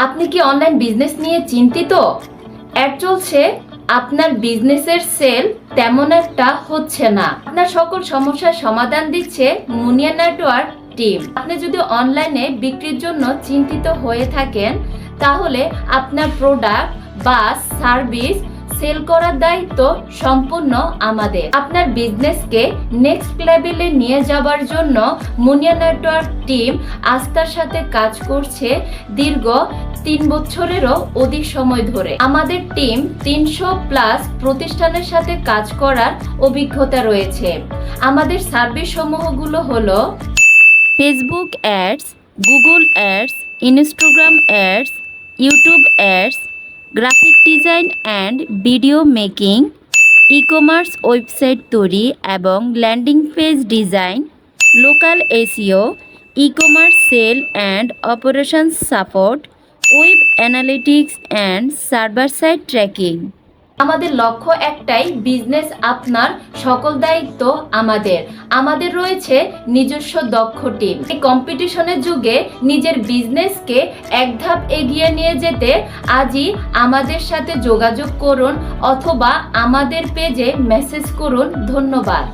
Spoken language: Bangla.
আপনি কি অনলাইন বিজনেস নিয়ে চিন্তিত? অ্যাড চলছে, আপনার বিজনেসের সেল তেমন একটা হচ্ছে না। আপনার সকল সমস্যার সমাধান দিচ্ছে মুনিয়া নেটওয়ার্ক টিম আপনি যদি অনলাইনে বিক্রির জন্য চিন্তিত হয়ে থাকেন, তাহলে আপনার প্রোডাক্ট বা সার্ভিস সেল করার দায়িত্ব সম্পূর্ণ আমাদের। আপনার বিজনেসকে নেক্সট লেভেলে নিয়ে যাবার জন্য মুনিয়া নেটওয়ার্ক টিম আস্থার সাথে কাজ করছে দীর্ঘ তিন বছরেরও অধিক সময় ধরে। আমাদের টিম তিনশো প্লাস প্রতিষ্ঠানের সাথে কাজ করার অভিজ্ঞতা রয়েছে। আমাদের সার্ভিস সমূহগুলো হলো Facebook ads Google ads Instagram ads YouTube ads design and video making e commerce website তৈরি এবং landing page design, local SEO e commerce sale and operation support, web analytics and server site tracking. আমাদের লক্ষ্য একটাই বিজনেস আপনার সকল দায়িত্ব আমাদের। আমাদের রয়েছে নিজস্ব দক্ষ টিম এই কম্পিটিশনের যুগে নিজের বিজনেসকে এক ধাপ এগিয়ে নিয়ে যেতে আজই আমাদের সাথে যোগাযোগ করুন অথবা আমাদের পেজে মেসেজ করুন। ধন্যবাদ।